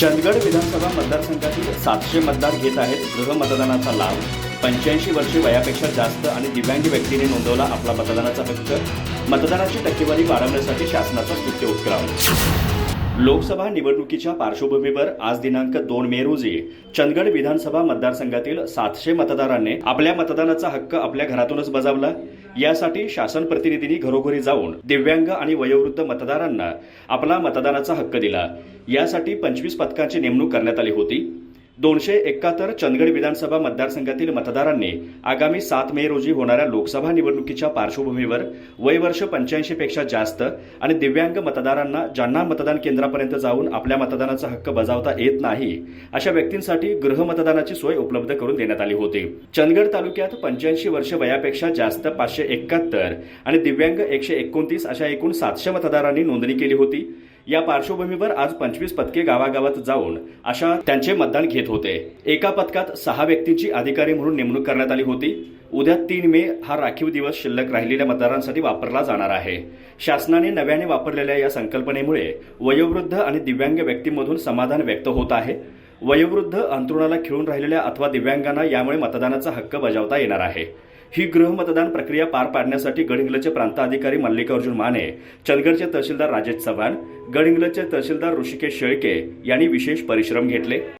चंदगड विधानसभा मतदारसंघातील सातशे मतदार घेत आहेत. गृहमतदानाचा लाभ. पंच्याऐंशी वर्षे वयापेक्षा जास्त आणि दिव्यांग व्यक्तीने नोंदवला आपला मतदानाचा हक्क. मतदानाची टक्केवारी वाढवण्यासाठी शासनाचा स्तुत्य उपक्रम लोकसभा निवडणुकीच्या पार्श्वभूमीवर आज दिनांक दोन मे रोजी चंदगड विधानसभा मतदारसंघातील सातशे मतदारांनी आपल्या मतदानाचा हक्क आपल्या घरातूनच बजावला. यासाठी शासन प्रतिनिधींनी घरोघरी जाऊन दिव्यांग आणि वयोवृद्ध मतदारांना आपला मतदानाचा हक्क दिला. यासाठी पंचवीस पथकांची नेमणूक करण्यात आली होती. दोनशे एकाहत्तर चंदगड विधानसभा मतदारसंघातील मतदारांनी आगामी सात मे रोजी होणाऱ्या लोकसभा निवडणुकीच्या पार्श्वभूमीवर वयवर्ष पंच्याऐंशीपेक्षा जास्त आणि दिव्यांग मतदारांना ज्यांना मतदान केंद्रापर्यंत जाऊन आपल्या मतदानाचा हक्क बजावता येत नाही अशा व्यक्तींसाठी गृहमतदानाची सोय उपलब्ध करून देण्यात आली होती. चंदगड तालुक्यात पंच्याऐंशी वर्ष वयापेक्षा जास्त पाचशे एकाहत्तर आणि दिव्यांग एकशे एकोणतीस अशा एकूण सातशे मतदारांनी नोंदणी केली होती. या पार्श्वभूमीवर आज पंचवीस पथके गावागावात जाऊन अशा त्यांचे मतदान घेत होते. एका पथकात सहा व्यक्तींची अधिकारी म्हणून नेमणूक करण्यात आली होती. उद्या तीन मे हा राखीव दिवस शिल्लक राहिलेल्या मतदारांसाठी वापरला जाणार आहे. शासनाने नव्याने वापरलेल्या या संकल्पनेमुळे वयोवृद्ध आणि दिव्यांग व्यक्तींमधून समाधान व्यक्त होत आहे. वयोवृद्ध अंतरुणाला खिळून राहिलेल्या अथवा दिव्यांगांना यामुळे मतदानाचा हक्क बजावता येणार आहे. ही गृहमतदान प्रक्रिया पार पाडण्यासाठी गडहिंग्लजचे प्रांताधिकारी मल्लिकार्जुन माने चंदगडचे तहसीलदार राजेश चव्हाण गडहिंग्लजचे तहसीलदार ऋषिकेश शेळके यांनी विशेष परिश्रम घेतले.